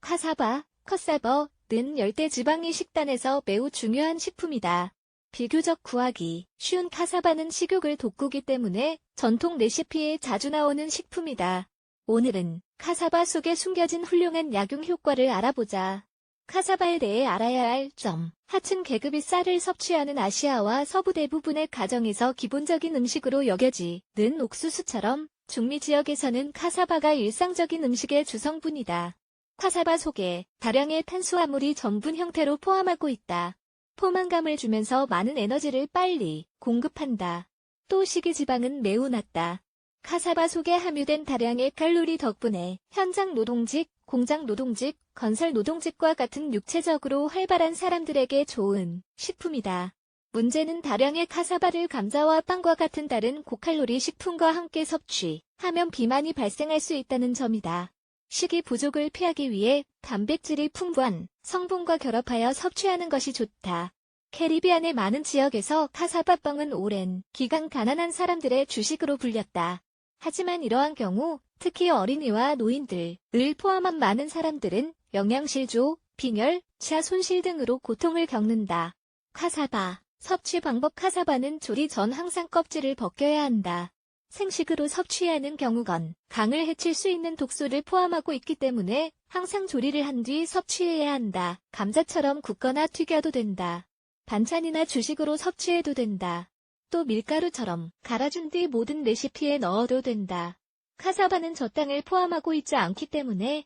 카사바, 컷사버 는 열대 지방의 식단에서 매우 중요한 식품이다. 비교적 구하기 쉬운 카사바는 식욕을 돋구기 때문에 전통 레시피에 자주 나오는 식품이다. 오늘은 카사바 속에 숨겨진 훌륭한 약용 효과를 알아보자. 카사바에 대해 알아야 할 점. 하층 계급이 쌀을 섭취하는 아시아와 서부 대부분의 가정에서 기본적인 음식으로 여겨지는 옥수수처럼 중미 지역에서는 카사바가 일상적인 음식의 주성분이다. 카사바 속에 다량의 탄수화물이 전분 형태로 포함하고 있다. 포만감을 주면서 많은 에너지를 빨리 공급한다. 또 식이지방은 매우 낮다. 카사바 속에 함유된 다량의 칼로리 덕분에 현장 노동직, 공장 노동직, 건설 노동직과 같은 육체적으로 활발한 사람들에게 좋은 식품이다. 문제는 다량의 카사바를 감자와 빵과 같은 다른 고칼로리 식품과 함께 섭취하면 비만이 발생할 수 있다는 점이다. 식이 부족을 피하기 위해 단백질이 풍부한 성분과 결합하여 섭취하는 것이 좋다. 캐리비안의 많은 지역에서 카사바빵은 오랜 기간 가난한 사람들의 주식으로 불렸다. 하지만 이러한 경우 특히 어린이와 노인들을 포함한 많은 사람들은 영양실조, 빈혈, 치아 손실 등으로 고통을 겪는다. 카사바 섭취 방법 카사바는 조리 전 항상 껍질을 벗겨야 한다. 생식으로 섭취하는 경우건 강을 해칠 수 있는 독소를 포함하고 있기 때문에 항상 조리를 한 뒤 섭취해야 한다. 감자처럼 굽거나 튀겨도 된다. 반찬이나 주식으로 섭취해도 된다. 또 밀가루처럼 갈아준 뒤 모든 레시피에 넣어도 된다. 카사바는 저당을 포함하고 있지 않기 때문에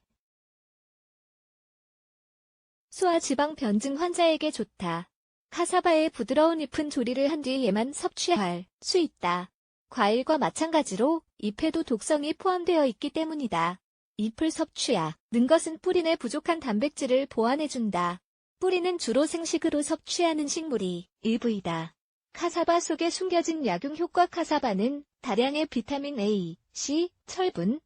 소화 지방 변증 환자에게 좋다. 카사바의 부드러운 잎은 조리를 한 뒤에만 섭취할 수 있다. 과일과 마찬가지로 잎에도 독성이 포함되어 있기 때문이다. 잎을 섭취하는 것은 뿌리 내 부족한 단백질을 보완해준다. 뿌리는 주로 생식으로 섭취하는 식물이 일부이다. 카사바 속에 숨겨진 약용 효과 카사바는 다량의 비타민 A, C, 철분,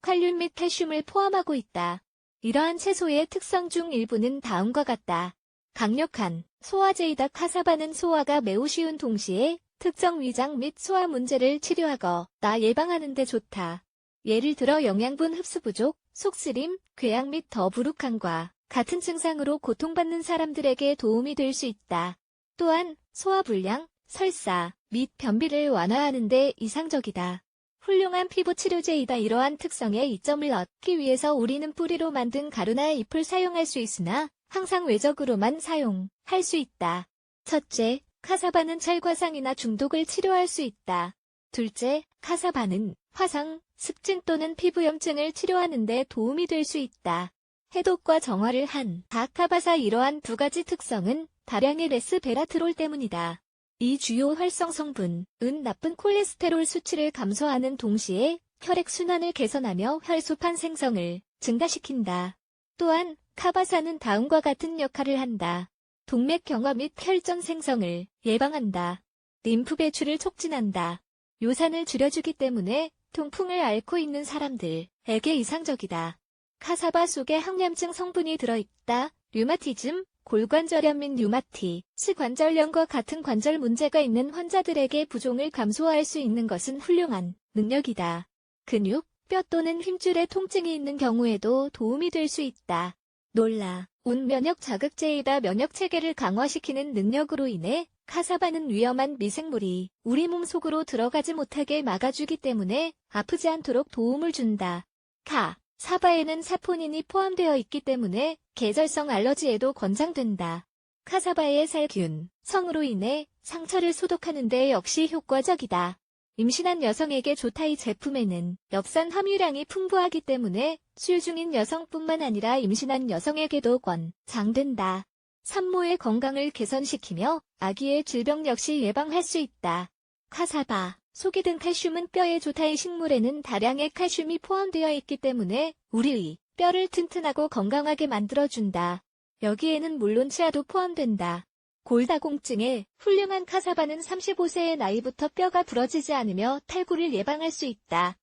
칼륨 및 칼슘을 포함하고 있다. 이러한 채소의 특성 중 일부는 다음과 같다. 강력한 소화제이다 카사바는 소화가 매우 쉬운 동시에 특정 위장 및 소화 문제를 치료하거나 예방하는 데 좋다. 예를 들어 영양분 흡수 부족, 속쓰림, 궤양 및 더부룩함과 같은 증상으로 고통받는 사람들에게 도움이 될 수 있다. 또한 소화불량, 설사 및 변비를 완화하는 데 이상적이다. 훌륭한 피부 치료제이다 이러한 특성의 이점을 얻기 위해서 우리는 뿌리로 만든 가루나 잎을 사용할 수 있으나 항상 외적으로만 사용할 수 있다. 첫째, 카사바는 찰과상이나 중독을 치료할 수 있다. 둘째, 카사바는 화상, 습진 또는 피부염증을 치료하는 데 도움이 될 수 있다. 해독과 정화를 한 다카바사 이러한 두 가지 특성은 다량의 레스베라트롤 때문이다. 이 주요 활성 성분은 나쁜 콜레스테롤 수치를 감소하는 동시에 혈액순환을 개선하며 혈소판 생성을 증가시킨다. 또한 카바사는 다음과 같은 역할을 한다. 동맥 경화 및 혈전 생성을 예방한다. 림프 배출을 촉진한다. 요산을 줄여주기 때문에 통풍을 앓고 있는 사람들에게 이상적이다. 카사바 속에 항염증 성분이 들어있다. 류마티즘, 골관절염 및 류마티, 스 관절염과 같은 관절 문제가 있는 환자들에게 부종을 감소할 수 있는 것은 훌륭한 능력이다. 근육, 뼈 또는 힘줄에 통증이 있는 경우에도 도움이 될 수 있다. 놀라, 운 면역 자극제이다 면역 체계를 강화시키는 능력으로 인해 카사바는 위험한 미생물이 우리 몸 속으로 들어가지 못하게 막아주기 때문에 아프지 않도록 도움을 준다. 카, 사바에는 사포닌이 포함되어 있기 때문에 계절성 알러지에도 권장된다. 카사바의 살균, 성으로 인해 상처를 소독하는 데 역시 효과적이다. 임신한 여성에게 좋다 이 제품에는 엽산 함유량이 풍부하기 때문에 수유 중인 여성뿐만 아니라 임신한 여성에게도 권장된다. 산모의 건강을 개선시키며 아기의 질병 역시 예방할 수 있다. 카사바 속에 든 칼슘은 뼈에 좋다 이 식물에는 다량의 칼슘이 포함되어 있기 때문에 우리의 뼈를 튼튼하고 건강하게 만들어준다. 여기에는 물론 치아도 포함된다. 골다공증에 훌륭한 카사바는 35세의 나이부터 뼈가 부러지지 않으며 탈구를 예방할 수 있다.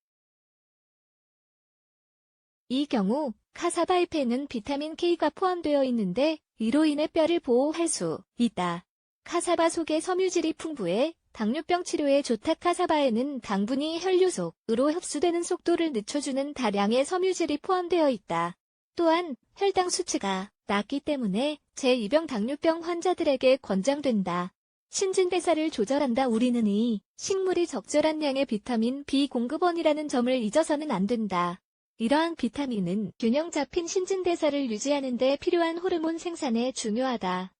이 경우 카사바 잎에는 비타민 K가 포함되어 있는데 이로 인해 뼈를 보호할 수 있다. 카사바 속에 섬유질이 풍부해 당뇨병 치료에 좋다 카사바에는 당분이 혈류 속으로 흡수되는 속도를 늦춰주는 다량의 섬유질이 포함되어 있다. 또한 혈당 수치가 낮기 때문에 제2병 당뇨병 환자들에게 권장된다. 신진대사를 조절한다 우리는 이 식물이 적절한 양의 비타민 B 공급원이라는 점을 잊어서는 안 된다. 이러한 비타민은 균형 잡힌 신진대사를 유지하는 데 필요한 호르몬 생산에 중요하다.